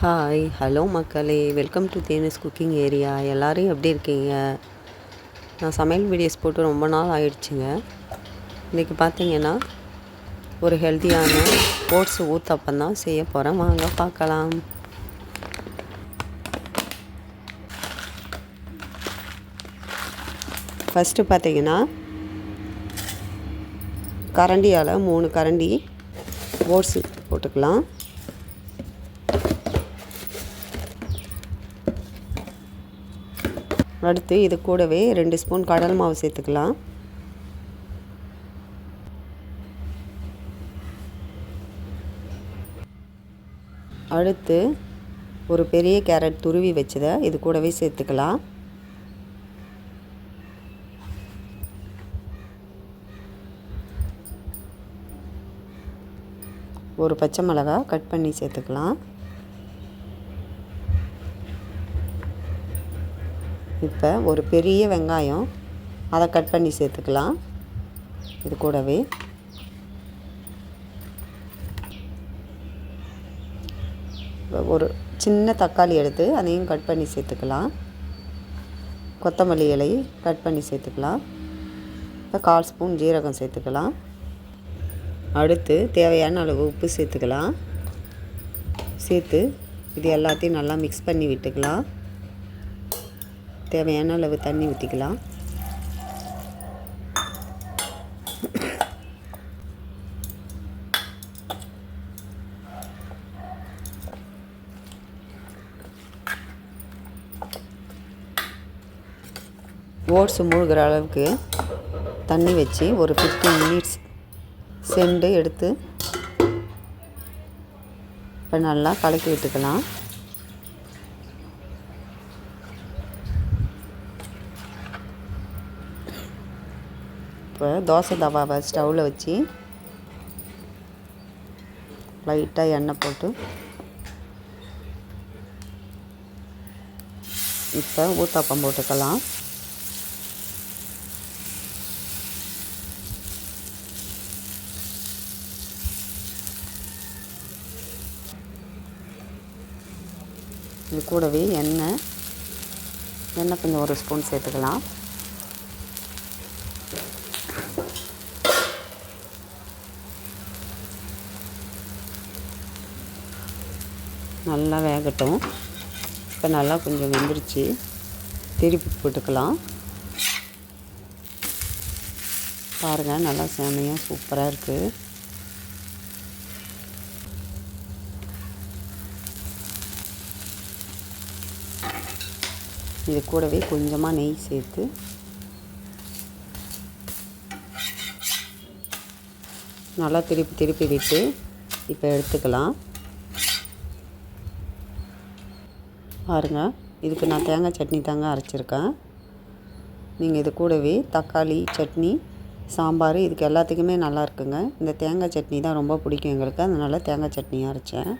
Hi hello மக்களே. Welcome to Thenis cooking area எல்லோரும் எப்படி இருக்கீங்க? நான் சமையல் வீடியோஸ் போட்டு ரொம்ப நாள் ஆயிடுச்சுங்க. இன்றைக்கி பார்த்தீங்கன்னா ஒரு ஹெல்த்தியான ஓட்ஸ் ஊத்தப்பம் தான் செய்ய போகிறேன் வாங்க பார்க்கலாம். ஃபஸ்ட்டு பார்த்தீங்கன்னா கரண்டியால் மூணு கரண்டி ஓட்ஸு போட்டுக்கலாம். அடுத்து இது கூடவே ரெண்டு ஸ்பூன் கடல் மாவு சேர்த்துக்கலாம். அடுத்து ஒரு பெரிய கேரட் துருவி வச்சதை இது கூடவே சேர்த்துக்கலாம். ஒரு பச்சை மிளகா கட் பண்ணி சேர்த்துக்கலாம். இப்போ ஒரு பெரிய வெங்காயம் அதை கட் பண்ணி சேர்த்துக்கலாம். இது கூடவே ஒரு சின்ன தக்காளி எடுத்து அதையும் கட் பண்ணி சேர்த்துக்கலாம். கொத்தமல்லி இலை கட் பண்ணி சேர்த்துக்கலாம். இப்போ கால் ஸ்பூன் ஜீரகம் சேர்த்துக்கலாம். அடுத்து தேவையான அளவு உப்பு சேர்த்துக்கலாம். சேர்த்து இது எல்லாத்தையும் நல்லா மிக்ஸ் பண்ணி விட்டுக்கலாம். தேவையான அளவு தண்ணி ஊற்றிக்கலாம் ஓட்ஸ் மூழ்கிற அளவுக்கு தண்ணி வச்சு ஒரு ஃபிஃப்டீன் மினிட்ஸ் செண்டு எடுத்து இப்போ நல்லா கலக்கி விட்டுக்கலாம். இப்போ தோசை தவாவை ஸ்டவ்வில் வச்சு லைட்டாக எண்ணெய் போட்டு இப்போ ஊத்தாப்பம் போட்டுக்கலாம். இது கூடவே எண்ணெய் எண்ணெய் கொஞ்சம் ஒரு ஸ்பூன் சேர்த்துக்கலாம். நல்லா வேகட்டும். இப்போ நல்லா கொஞ்சம் வெந்துருச்சு. திருப்பி போட்டுக்கலாம். பாருங்கள் நல்லா செமையாக சூப்பராக இருக்குது இது கூடவே கொஞ்சமாக நெய் சேர்த்து நல்லா திருப்பி திருப்பி விட்டு இப்போ எடுத்துக்கலாம். பாருங்கள் இதுக்கு நான் தேங்காய் சட்னி தாங்க அரைச்சிருக்கேன். நீங்கள் இது கூடவே தக்காளி சட்னி சாம்பார் இதுக்கு எல்லாத்துக்குமே நல்லா இருக்குங்க. இந்த தேங்காய் சட்னி தான் ரொம்ப பிடிக்கும் எங்களுக்கு. அதனால் தேங்காய் சட்னி அரைச்சேன்.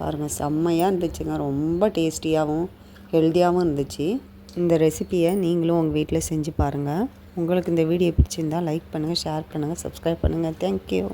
பாருங்கள் செம்மையாக இருந்துச்சுங்க. ரொம்ப டேஸ்டியாகவும் ஹெல்த்தியாகவும் இருந்துச்சு. இந்த ரெசிப்பியை நீங்களும் உங்கள் வீட்டில் செஞ்சு பாருங்கள் உங்களுக்கு இந்த வீடியோ பிடிச்சிருந்தால் லைக் பண்ணுங்கள் ஷேர் பண்ணுங்கள் சப்ஸ்கிரைப் பண்ணுங்கள் தேங்க்யூ.